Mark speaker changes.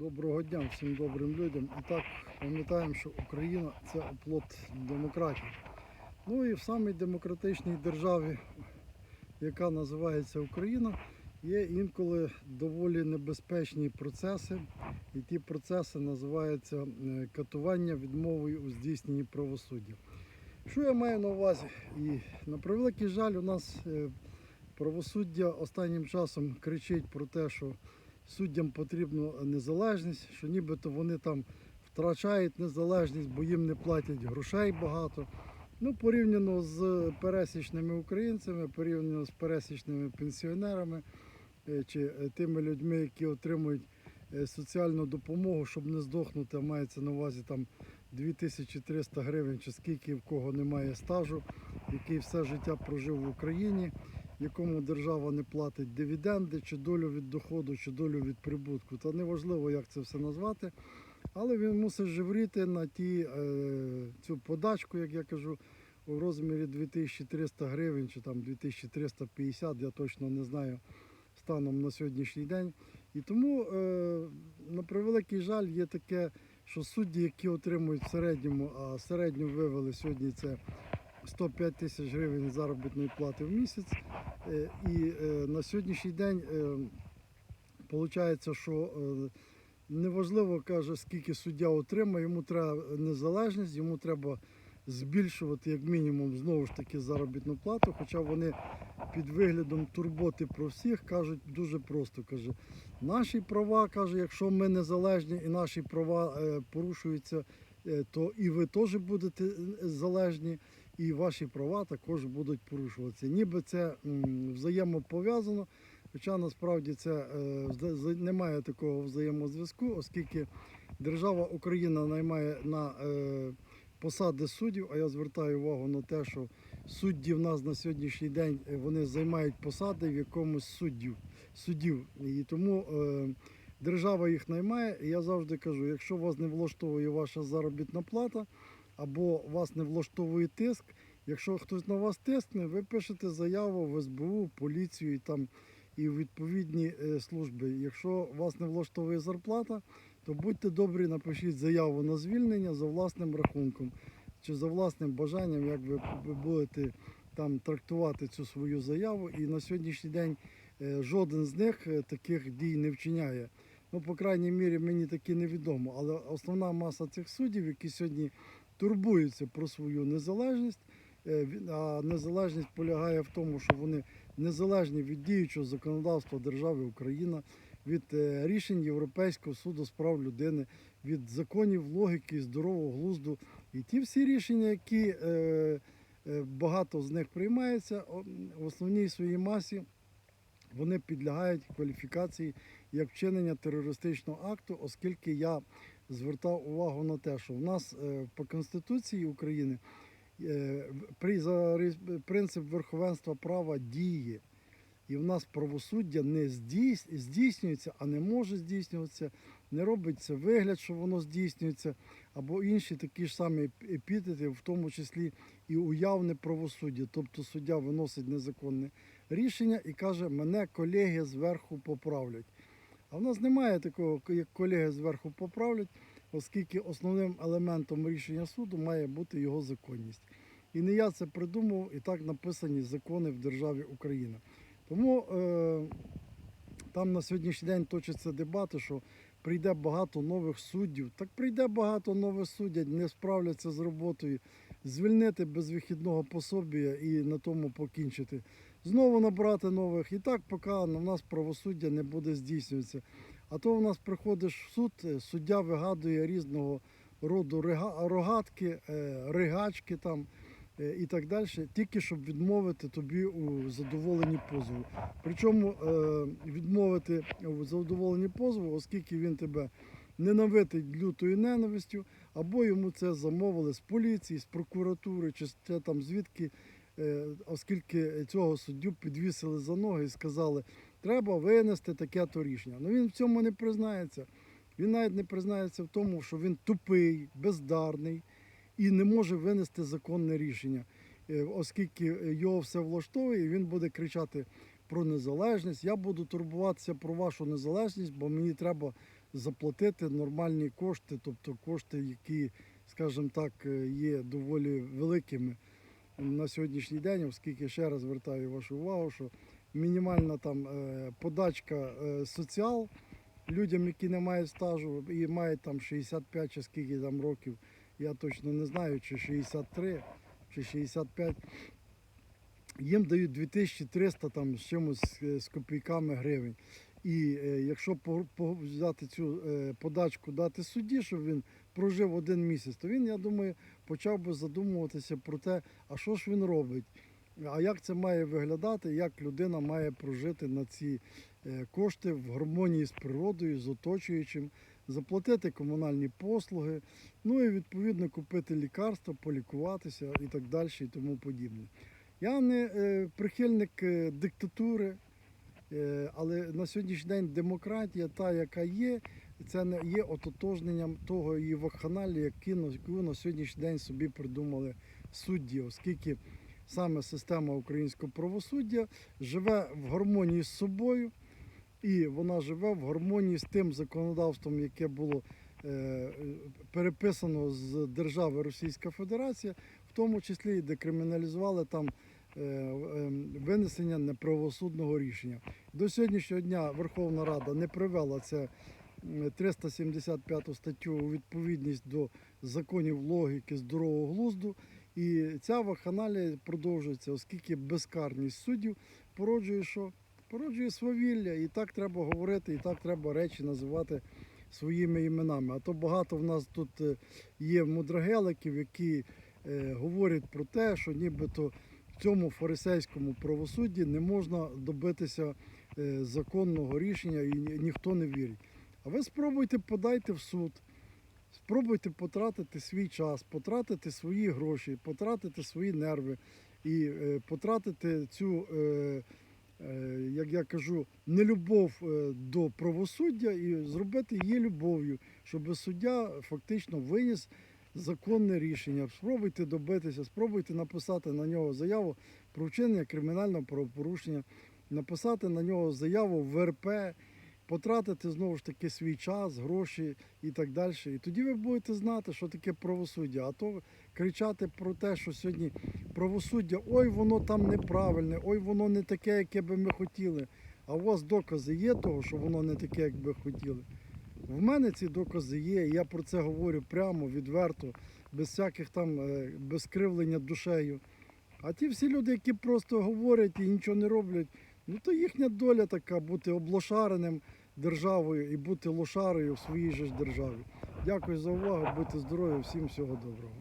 Speaker 1: Доброго дня всім добрим людям. І так пам'ятаємо, що Україна це оплот демократії. Ну і в самій демократичній державі, яка називається Україна, є інколи доволі небезпечні процеси. І ті процеси називаються е, катування відмовою у здійсненні правосуддя. Що я маю на увазі? І на превеликий жаль, у нас е, правосуддя останнім часом кричить про те, що суддям потрібна незалежність, що нібито вони там втрачають незалежність, бо їм не платять грошей багато. Ну, порівняно з пересічними українцями, порівняно з пересічними пенсіонерами е, чи е, тими людьми, які отримують е, соціальну допомогу, щоб не здохнути, а мається на увазі там 2300 гривень, чи скільки в кого немає стажу, який все життя прожив в Україні якому держава не платить дивіденди, чи долю від доходу, чи долю від прибутку. Та неважливо, як це все назвати. Але він мусить живріти на ті, е, цю подачку, як я кажу, у розмірі 2300 гривень чи там 2350, я точно не знаю станом на сьогоднішній день. І тому, е, на превеликий жаль, є таке, що судді, які отримують в середньому, а середню вивели сьогодні це 105 тисяч гривень заробітної плати в місяць. Е, І е, на сьогоднішній день виходить, що е, неважливо, каже, скільки суддя отримає, йому треба незалежність, йому треба збільшувати як мінімум знову ж таки заробітну плату. Хоча вони під виглядом турботи про всіх кажуть дуже просто. каже, Наші права, каже, якщо ми незалежні і наші права порушуються, то і ви теж будете залежні і ваші права також будуть порушуватися. Ніби це взаємопов'язано, хоча насправді це е, немає такого взаємозв'язку, оскільки держава Україна наймає на е, посади суддів, а я звертаю увагу на те, що судді в нас на сьогоднішній день е, вони займають посади в якомусь суддів, суддів. І тому держава їх наймає. І я завжди кажу, якщо вас не влаштовує ваша заробітна плата, або вас не влаштовує тиск. Якщо хтось на вас тискне, ви пишете заяву в СБУ, поліцію і там і відповідні е, служби. Якщо вас не влаштовує зарплата, то будьте добрі, напишіть заяву на звільнення за власним рахунком чи за власним бажанням, як ви будете там трактувати цю свою заяву. І на сьогоднішній день е, жоден з них е, таких дій не вчиняє. Ну, по крайній мірі, мені таки невідомо. Але основна маса цих суддів, які сьогодні турбуються про свою незалежність. Е, А незалежність полягає в тому, що вони незалежні від діючого законодавства держави Україна, від е, рішень Європейського суду з прав людини, від законів логіки, здорового глузду. І ті всі рішення, які е, багато з них приймаються, в основній своїй масі вони підлягають кваліфікації як вчинення терористичного акту, оскільки я звертав увагу на те, що в нас е, по Конституції України е, принцип верховенства права діє. І в нас правосуддя не здійс- здійснюється, а не може здійснюватися, не робиться вигляд, що воно здійснюється, або інші такі ж самі еп- епітети, в тому числі і уявне правосуддя. Тобто суддя виносить незаконне рішення і каже, мене колеги зверху поправлять. А в нас немає такого, як колеги зверху поправлять, оскільки основним елементом рішення суду має бути його законність. І не я це придумав, і так написані закони в державі Україна. Тому е, там на сьогоднішній день точаться дебати, що прийде багато нових суддів. Так прийде багато нових суддів, не справляться з роботою, звільнити без вихідного пособія і на тому покінчити. Знову набрати нових. І так, поки на нас правосуддя не буде здійснюватися. А то в нас приходиш в суд, е, суддя вигадує різного роду рогатки, е, ригачки там е, і так далі, тільки щоб відмовити тобі у задоволенні позову. Причому відмовити у задоволенні позову, оскільки він тебе ненавидить лютою ненавистю, або йому це замовили з поліції, з прокуратури, чи те там звідки, оскільки цього суддю підвісили за ноги і сказали, треба винести таке то рішення. Ну він в цьому не признається. Він навіть не признається в тому, що він тупий, бездарний і не може винести законне рішення, Е, оскільки його все влаштовує, і він буде кричати про незалежність. Я буду турбуватися про вашу незалежність, бо мені треба заплатити нормальні кошти, тобто кошти, які, скажімо так, е, є доволі великими на сьогоднішній день, оскільки ще раз звертаю вашу увагу, що мінімальна там е, подачка е, соціал людям, які не мають стажу і мають там 65 чи скільки там років, я точно не знаю, чи 63, чи 65. Їм дають 2300 там з чимось е, з копійками гривень. І якщо взяти цю подачку дати судді, щоб він прожив один місяць, то він, я думаю, почав би задумуватися про те, а що ж він робить, а як це має виглядати, як людина має прожити на ці е, кошти в гармонії з природою, з оточуючим, заплатити комунальні послуги, ну і відповідно купити лікарства, полікуватися і так далі, і тому подібне. Я не е, прихильник е, диктатури, але на сьогоднішній день демократія, та, яка є, це не є ототожненням того її вакханалії, яку на сьогоднішній день собі придумали судді, оскільки саме система українського правосуддя живе в гармонії з собою, і вона живе в гармонії з тим законодавством, яке було е, переписано з держави Російська Федерація, в тому числі і декриміналізували там е, е, винесення неправосудного рішення. До сьогоднішнього дня Верховна Рада не привела це 375 статтю у відповідність до законів логіки здорового глузду. І ця вакханалія продовжується, оскільки безкарність суддів породжує що? Породжує свавілля, і так треба говорити, і так треба речі називати своїми іменами. А то багато в нас тут е, є мудрагеликів, які е, говорять про те, що нібито в цьому фарисейському правосудді не можна добитися е, законного рішення і ні- ніхто не вірить. А ви спробуйте подайте в суд, спробуйте потратити свій час, потратити свої гроші, потратити свої нерви і е, потратити цю, е, е, як я кажу, нелюбов е, до правосуддя і зробити її любов'ю, щоб суддя фактично виніс законне рішення. Спробуйте добитися, спробуйте написати на нього заяву про вчинення кримінального правопорушення, написати на нього заяву в ВРП, потратити знову ж таки свій час, гроші і так далі. І тоді ви будете знати, що таке правосуддя. А то кричати про те, що сьогодні правосуддя, ой, воно там неправильне, ой, воно не таке, яке би ми хотіли. А у вас докази є того, що воно не таке, як би хотіли. В мене ці докази є, і я про це говорю прямо, відверто, без всяких там е, без кривлення душею. А ті всі люди, які просто говорять і нічого не роблять, ну то їхня доля така бути облошареним державою і бути лошарою в своїй же державі. Дякую за увагу, будьте здорові, всім всього доброго.